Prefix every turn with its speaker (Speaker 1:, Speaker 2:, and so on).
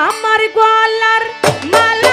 Speaker 1: আমার গলার মালা